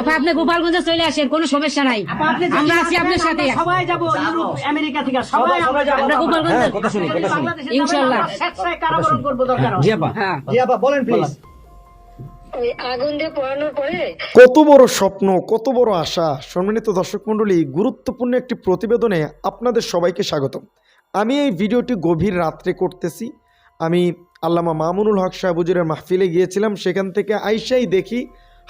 আপা আপনি গোপালগঞ্জে চলে আসেন কোনো সমস্যা নাই। আমরা আছি আপনার সাথে। সবাই যাব ইউরোপ আমেরিকা থেকে সবাই আমরা যাব। আমরা গোপালগঞ্জে। কথা শুনি কথা শুনি। বাংলাদেশে ইনশাল্লাহ। স্বেচ্ছায় কারাবরণ করব দরকার জি আপা। হ্যাঁ। জি আপা বলেন প্লিজ কত বড় স্বপ্ন কত বড় আশা। সম্মানিত দর্শক মণ্ডলী গুরুত্বপূর্ণ একটি প্রতিবেদনে আপনাদের সবাইকে স্বাগতম। আমি এই ভিডিওটি গভীর রাত্রে করতেছি। আমি আল্লামা মামুনুল হক সাহেবুজুরের মাহফিলে গিয়েছিলাম। সেখান থেকে আইসাই দেখি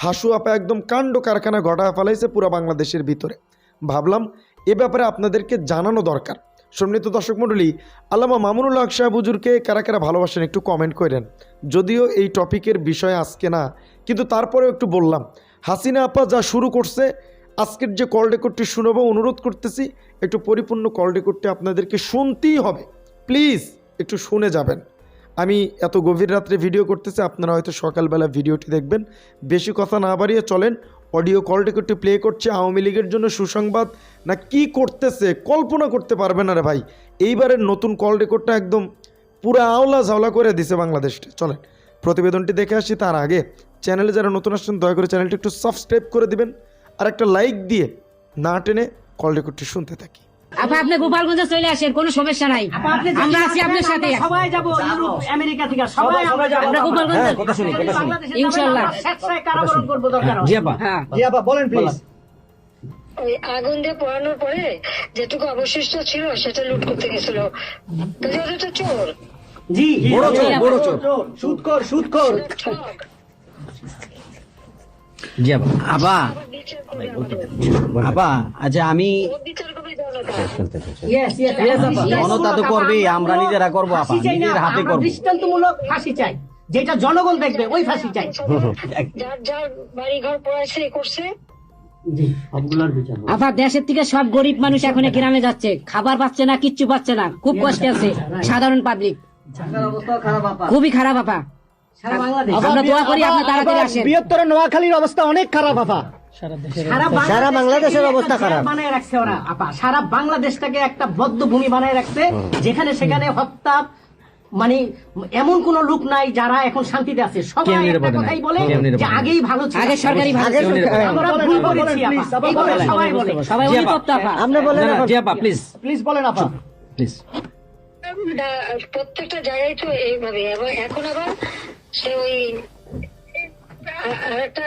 হাসু আপা একদম কাণ্ড কারখানা ঘটা ফেলাইছে পুরো বাংলাদেশের ভিতরে। ভাবলাম, এ ব্যাপারে আপনাদেরকে জানানো দরকার। সম্মানিত দর্শক মণ্ডলী, আল্লামা মামুনুল হক সাহেব হুজুরকে কারা কারা ভালোবাসেন একটু কমেন্ট করেন। যদিও এই টপিকের বিষয় আজকে না, কিন্তু তারপরেও একটু বললাম, হাসিনা আপা যা শুরু করছে, আজকের যে কল রেকর্ডটি শুনব, অনুরোধ করতেছি, একটু পরিপূর্ণ কল রেকর্ডটি আপনাদেরকে শুনতেই হবে। প্লিজ একটু শুনে যাবেন। আমি এত গভীর রাত্রে ভিডিও করতেছি, আপনারা হয়তো সকালবেলা ভিডিওটি দেখবেন। বেশি কথা না বাড়িয়ে চলেন অডিও কল রেকর্ডটি প্লে করছে, আওয়ামী লীগের জন্য সুসংবাদ। না, কি করতেছে? কল্পনা করতে পারবে না রে ভাই। এইবারের নতুন কল রেকর্ডটা একদম পুরো আওলা ঝাওলা করে দিছে বাংলাদেশটা। চলেন, প্রতিবেদনটি দেখে আসি তার আগে। চ্যানেলে যারা নতুন আসছেন, দয়া করে চ্যানেলটি একটু সাবস্ক্রাইব করে দিবেন। আর একটা লাইক দিয়ে না টেনে কল রেকর্ডটি শুনতে থাকি। আপা আপনি গোপালগঞ্জে চলে আসেন কোনো সমস্যা নাই। আমরা আছি আপনার সাথে। সবাই যাব ইউরোপ আমেরিকা থেকে সবাই আমরা যাব। আমরা গোপালগঞ্জে। হ্যাঁ কথা শুনি কথা শুনি স্বেচ্ছায় কারাবরণ করব দরকার জি আপা। হ্যাঁ। জি আপা বলেন প্লিজ ওই আগুন দিয়ে পোড়ানোর পরে যেটুকু অবশিষ্ট ছিল সেটা লুট করতে গেছিল। তো চোর। জি বড় চোর বড় চোর। সুদকর সুদকর ঠক। জি আপা। আপা। আপা আচ্ছা আমি বিচার করবে জনতা Yes, yes, yes, আপা। জনতা তো করবে আমরা নিজেরা করব আপা। ফাঁসি চাই না, নিজের হাতে করব। দৃষ্টান্তমূলক ফাঁসি চাই। যেটা জনগণ দেখবে ওই ফাঁসি চাই। যার যার বাড়ি ঘর পড়াইছে করছে আপা দেশের থেকে সব গরিব মানুষ এখন গ্রামে যাচ্ছে। খাবার পাচ্ছে না কিচ্ছু পাচ্ছে না। খুব কষ্টে আছে। সাধারণ পাবলিক খুবই খারাপ আপা। আমরা দোয়া করি আপনি তাড়াতাড়ি আসেন। বৃহত্তর নোয়াখালীর অবস্থা অনেক খারাপ আপা। সারা বাংলাদেশের অবস্থা খারাপ। বানায় রাখছে ওরা আপা। সারা বাংলাদেশটাকে একটা বদ্ধ ভূমি বানায় রাখছে যেখানে সেখানে হত্যা মানে এমন কোন লোক নাই যারা এখন শান্তিতে আছে। সবাই একটা কথাই বলে যে আগেই ভালো ছিল। আগে সরকারি ভালো আমরা ভুল করেছি আপা। এই কথা সবাই বলে। সবাই অনুতপ্ত আপনি বলেন আপা প্লিজ প্লিজ বলেন আপা। প্লিজ প্রত্যেকটা জায়গায় তো এইভাবে এবং এখন আবার সে ওই আরেকটা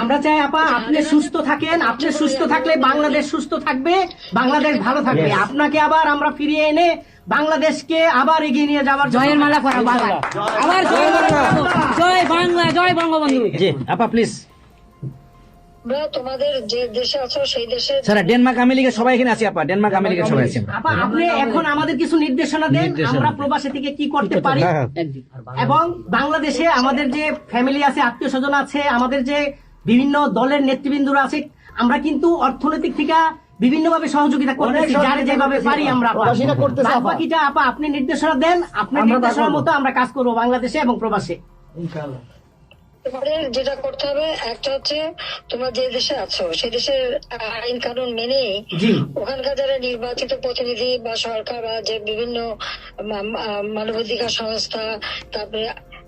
আমরা চাই আপা আপনি সুস্থ থাকেন আপনি সুস্থ থাকলে বাংলাদেশ সুস্থ থাকবে বাংলাদেশ ভালো থাকবে। আপনাকে আবার আমরা ফিরিয়ে এনে বাংলাদেশকে আবার এগিয়ে নিয়ে যাওয়ার জয়ের মালা পরাবো আবার আবার জয় জয় বাংলা জয় বঙ্গবন্ধু। জি আপা প্লিজ তোমাদের যে দেশে আছো সেই দেশে স্যার ডেনমার্ক আমেরিকা সবাই এখানে আছি আপা। ডেনমার্ক আমেরিকা সবাই আছি। আপা আপনি এখন আমাদের কিছু নির্দেশনা দেন আমরা প্রবাসী থেকে কি করতে পারি? এবং বাংলাদেশে আমাদের যে ফ্যামিলি আছে আত্মীয় স্বজন আছে আমাদের যে বিভিন্ন দলের নেতৃবৃন্দরা আছে আমরা কিন্তু অর্থনৈতিক থেকে বিভিন্ন ভাবে সহযোগিতা করতেছি যার যেভাবে পারি আমরা। আপা। প্রবাসীরা আপা। বাকিটা আপা আপনি নির্দেশনা দেন আপনার নির্দেশনার মতো আমরা কাজ করব বাংলাদেশে এবং প্রবাসে। তোমাদের যেটা করতে হবে একটা হচ্ছে তোমরা যে দেশে আছো সেই দেশের আইন কানুন মেনে ওখানকার যারা নির্বাচিত প্রতিনিধি বা সরকার বা যে বিভিন্ন মানবাধিকার সংস্থা তারপরে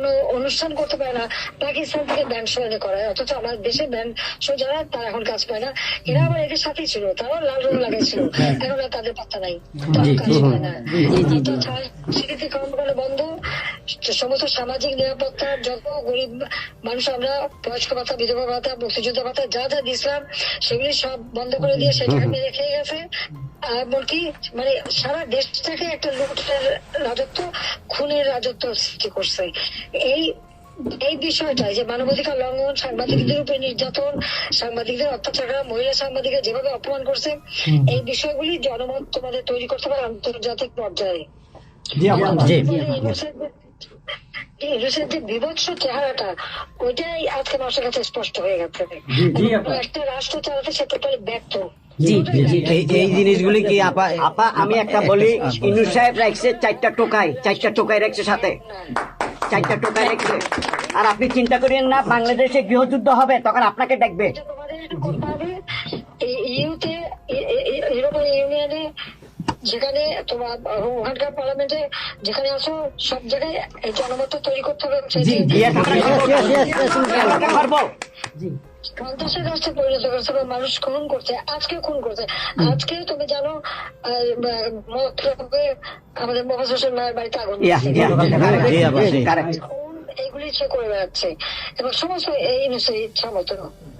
কোন অনুষ্ঠান করতে পারে না পাকিস্তান থেকে ব্যান্ড এনে করায়। অথচ আমার দেশে ব্যান্ড যারা তারা এখন কাজ পায় না। এরা আবার এদের সাথেই ছিল তারাও লাল রং লাগাইছিল এখন আর তাদের পাত্তা নাই। কাজ পায় না। তো কর্মকাণ্ড বন্ধ। সমস্ত সামাজিক নিরাপত্তার যত গরিব মানুষ আমরা বয়স্ক ভাতা বিধবা ভাতা মুক্তিযোদ্ধা ভাতা যা যা দিছিলাম সেগুলি সব বন্ধ করে দিয়ে সেটা মেরে খেয়ে গেছে। এমনকি মানে সারা দেশটাকে একটা লুটের রাজত্ব খুনের রাজত্ব সৃষ্টি করছে। এই এই বিষয়টা যে মানবাধিকার লঙ্ঘন সাংবাদিকদের উপরে নির্যাতন সাংবাদিকদের অত্যাচার মহিলা সাংবাদিকরা যেভাবে অপমান করছে এই বিষয়গুলি জনমত তোমাদের তৈরি করতে পারে আন্তর্জাতিক পর্যায়ে। যে বিভৎস চেহারাটা ওইটাই আজকে মানুষের কাছে স্পষ্ট হয়ে গেছে। একটা রাষ্ট্র চালাতে সে টোটালি ব্যর্থ। এই এই জিনিসগুলি কি আপা আপা আমি একটা বলি ইনু সাহেব রাখছে চারটা টোকাই চারটা টোকাই রাখছে সাথে। চারটা টোকা রাখছে আর আপনি চিন্তা করেন না বাংলাদেশে গৃহযুদ্ধ হবে তখন আপনাকে দেখবে ইউতে ইউরোপিয়ান ইউনিয়নে যেখানে তোমার ওখানকার পার্লামেন্টে যেখানে আসো সব জায়গায় এই জনমত তৈরি করতে হবে সন্ত্রাসের রাষ্ট্রে পরিণত করছে বা মানুষ খুন করছে আজকে খুন করছে। আজকে তুমি জানো আমাদের মহাজ হোসেন মায়ের বাড়িতে আগুন এইগুলি সে করে বেড়াচ্ছে। এবং সমস্ত এই ইউনিভার্সিটি সমর্থন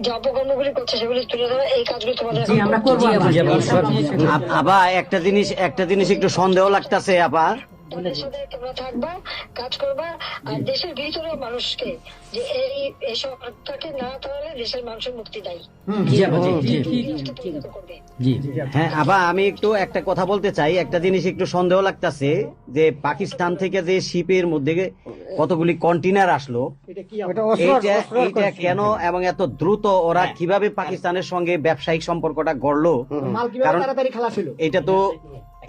যে অপকর্মগুলি করছে সেগুলি তুলে ধরা এই কাজগুলি তোমাদের আপা। একটা জিনিস একটা জিনিস একটু সন্দেহ লাগতেছে আপা তাদের সাথে তোমরা থাকবা কাজ করবা আর দেশের ভিতরে মানুষকে যে এই এই সরকারকে না তাহলে দেশের মানুষের মুক্তি দেয় হ্যাঁ আবা আমি একটু একটা কথা বলতে চাই। একটা জিনিস একটু সন্দেহ লাগতাছে যে পাকিস্তান থেকে যে শিপের মধ্যে কতগুলি কন্টেনার আসলো এইটা কেন এবং এত দ্রুত ওরা কীভাবে পাকিস্তানের সঙ্গে ব্যবসায়িক সম্পর্কটা গড়লো? কারণ এটা তো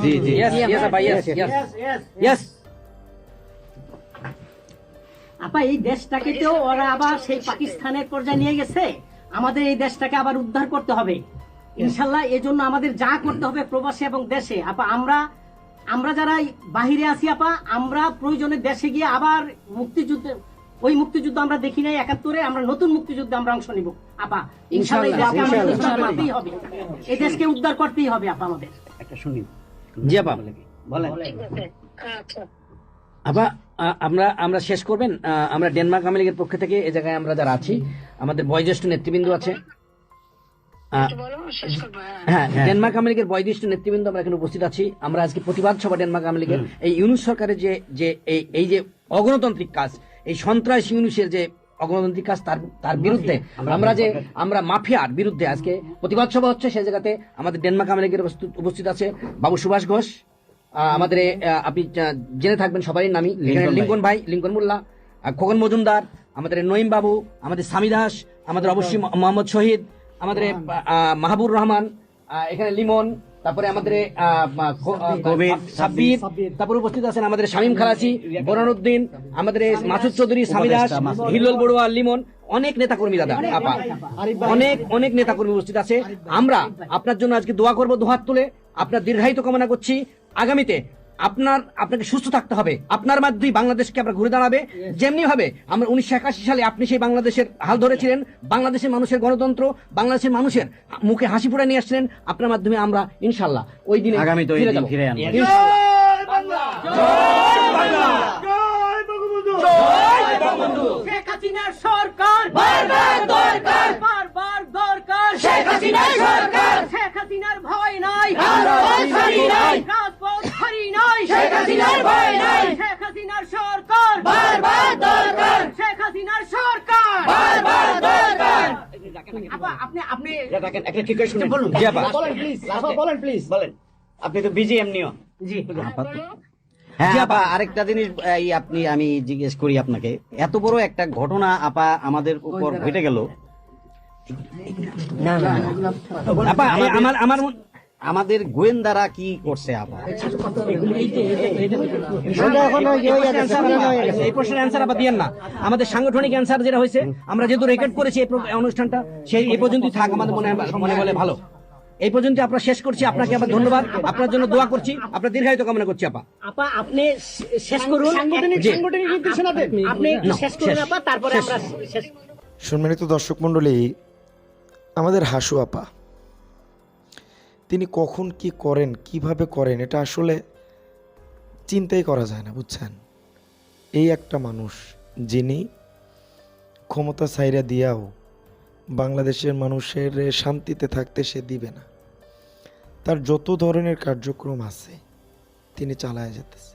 জি জি। ইয়েস ইয়েস আপা ইয়েস ইয়েস ইয়েস আপা এই দেশটাকেও ওরা আবার সেই পাকিস্তানের পর্যায়ে নিয়ে গেছে। আমাদের এই দেশটাকে আবার উদ্ধার করতে হবে। ইনশাল্লাহ এই জন্য আমাদের যা করতে হবে প্রবাসী এবং দেশে। আপা আমরা আমরা যারা বাহিরে আছি আপা আমরা প্রয়োজনে দেশে গিয়ে আবার মুক্তিযুদ্ধ ওই মুক্তিযুদ্ধ আমরা দেখি নাই একাত্তরে আমরা নতুন মুক্তিযুদ্ধে আমরা অংশ নিব। আপা ইনশাল্লাহ এই দেশকে উদ্ধার করতেই হবে। এই দেশকে উদ্ধার করতেই হবে আপা আমাদের। একটা শুনি। জি আপা। বলেন। আচ্ছা। আপা আমরা আমরা শেষ করবেন। আমরা ডেনমার্ক আওয়ামী লীগের পক্ষ থেকে এই জায়গায় আমরা যারা আছি আমাদের বয়োজ্যেষ্ঠ নেতৃবৃন্দ আছে। আ, কি বলো শেষ করব হ্যাঁ। হ্যাঁ ডেনমার্ক আওয়ামী লীগের বয়োজ্যেষ্ঠ নেতৃবৃন্দ আমরা এখানে উপস্থিত আছি। আমরা আজকে প্রতিবাদ সভা ডেনমার্ক আওয়ামী লীগের। এই ইউনুস সরকারের যে যে এই এই যে অগণতান্ত্রিক কাজ এই সন্ত্রাস ইউনুসের যে অগণতান্ত্রিক কাজ তার তার বিরুদ্ধে। আমরা যে আমরা মাফিয়ার বিরুদ্ধে আজকে প্রতিবাদ সভা হচ্ছে সেই জায়গাতে আমাদের ডেনমার্ক লীগের উপস্থিত- উপস্থিত আছে বাবু সুভাষ ঘোষ। আমাদের আপনি জেনে থাকবেন সবারই নামই। এখানে লিঙ্কন ভাই। লিঙ্কন মোল্লা খোকন মজুমদার আমাদের নঈম বাবু আমাদের স্বামী দাস আমাদের অবশ্যই মোহাম্মদ শহীদ আমাদের মাহবুর রহমান এখানে লিমন তারপরে আমাদের সাব্বির তারপরে উপস্থিত আছেন আমাদের শামীম খালাসি বোরানুদ্দিন আমাদের মাসুদ চৌধুরী স্বামী দাস উপদেষ্টা হিল্লোল বড়ুয়া লিমন অনেক নেতা কর্মী দাদা আপা। অনেক অনেক নেতা কর্মী উপস্থিত আছে। আমরা আপনার জন্য আজকে দোয়া করব দোহাত তুলে আপনার দীর্ঘায়িত কামনা করছি। আগামীতে আপনার আপনাকে সুস্থ থাকতে হবে। আপনার মাধ্যমে বাংলাদেশকে আমরা ঘুরে দাঁড়াবে। যেমনি ভাবে আমরা উনিশশো একাশি সালে আপনি সেই বাংলাদেশের হাল ধরেছিলেন বাংলাদেশের মানুষের গণতন্ত্র বাংলাদেশের মানুষের মুখে হাসি ফুটে নিয়ে আসছিলেন আপনার মাধ্যমে আমরা ইনশাল্লাহ ওই দিনে ফিরে হাসিনার সরকার! বারবার দরকার! বারবার দরকার! শেখ হাসিনার সরকার! শেখ হাসিনার ভয় নাই! রাজপথ শেখ হাসিনার ভয় নাই। শেখ হাসিনার সরকার। বারবার দরকার। শেখ হাসিনার সরকার। বারবার দরকার। আপনি আপনি দেখেন একটা ঠিক করে শুনে বলুন। বলেন প্লিজ আচ্ছা। বলেন প্লিজ বলেন। আপনি তো বিজি এমনিও জি। হ্যাঁ আপা আরেকটা জিনিস এই আপনি আমি জিজ্ঞেস করি আপনাকে। এত বড় একটা ঘটনা আপা আমাদের উপর ঘটে গেল। না না আপা আমার আমার আমাদের গোয়েন্দারা কি করছে আপা এই প্রশ্নের অ্যান্সার আবার দিয়েন না। আমাদের সাংগঠনিক অ্যান্সার যেটা হয়েছে আমরা যেহেতু রেকর্ড করেছি এই অনুষ্ঠানটা সেই এই পর্যন্তই থাক আমাদের মনে মনে বলে ভালো। এই পর্যন্ত আমরা শেষ করছি। আপনাকে আবার ধন্যবাদ। আপনার জন্য দোয়া করছি। আপনার দীর্ঘায়িত কামনা করছি আপা। আপা আপনি শেষ করুন। সাংগঠনিক সাংগঠনিক নির্দেশনা দেন। আপনি শেষ করুন আপা তারপরে আমরা শেষ সম্মানিত দর্শক মণ্ডলী আমাদের হাসু আপা তিনি কখন কি করেন, কীভাবে করেন, এটা আসলে চিন্তাই করা যায় না, বুঝছেন? এই একটা মানুষ যিনি ক্ষমতা সাইরা দিয়াও বাংলাদেশের মানুষের শান্তিতে থাকতে সে দিবে না। তার যত ধরনের কার্যক্রম আছে, তিনি চালায় যেতেছে।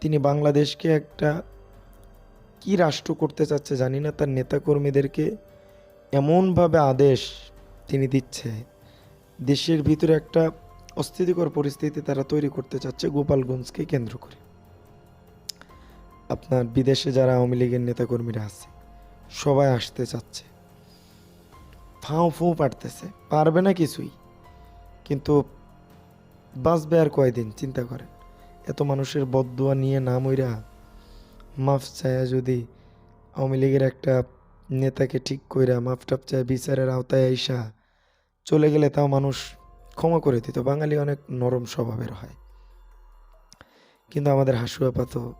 তিনি বাংলাদেশকে একটা কি রাষ্ট্র করতে চাচ্ছে জানি না, তার নেতাকর্মীদেরকে এমনভাবে আদেশ তিনি দিচ্ছে দেশের ভিতরে একটা অস্থিতিকর পরিস্থিতি তারা তৈরি করতে চাচ্ছে গোপালগঞ্জকে কেন্দ্র করে। আপনার বিদেশে যারা আওয়ামী লীগের নেতাকর্মীরা আছে, সবাই আসতে চাচ্ছে। ফাও ফুঁ পারতেছে পারবে না কিছুই। কিন্তু বাঁচবে আর কয়দিন, চিন্তা করেন। এত মানুষের বদুয়া নিয়ে না মইরা মাফ চায়া যদি আওয়ামী লীগের একটা নেতাকে ঠিক কইরা, মাফ টাফ চায় বিচারের আওতায় আইসা চলে গেলে তাও মানুষ ক্ষমা করে দিত। বাঙালি অনেক নরম স্বভাবের হয়। কিন্তু আমাদের হাসুয়াপা তো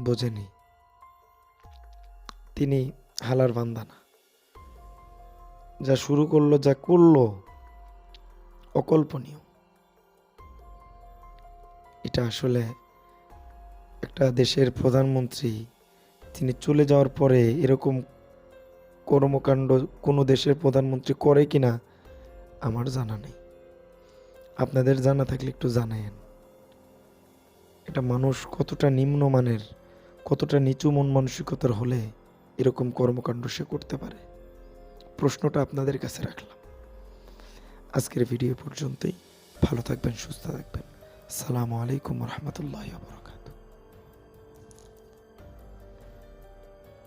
বোঝেনি। তিনি হালার বান্দানা। যা শুরু করল, যা করল, অকল্পনীয়। এটা আসলে একটা দেশের প্রধানমন্ত্রী, তিনি চলে যাওয়ার পরে এরকম কর্মকাণ্ড কোনো দেশের প্রধানমন্ত্রী করে কিনা আমার জানা নেই। আপনাদের জানা থাকলে একটু জানায়েন। এটা মানুষ কতটা নিম্নমানের, কতটা নিচু মন মানসিকতার হলে এরকম কর্মকাণ্ড সে করতে পারে? প্রশ্নটা আপনাদের কাছে রাখলাম। আজকের ভিডিও পর্যন্তই। ভালো থাকবেন, সুস্থ থাকবেন। সালামু আলাইকুম রহমতুল্লাহ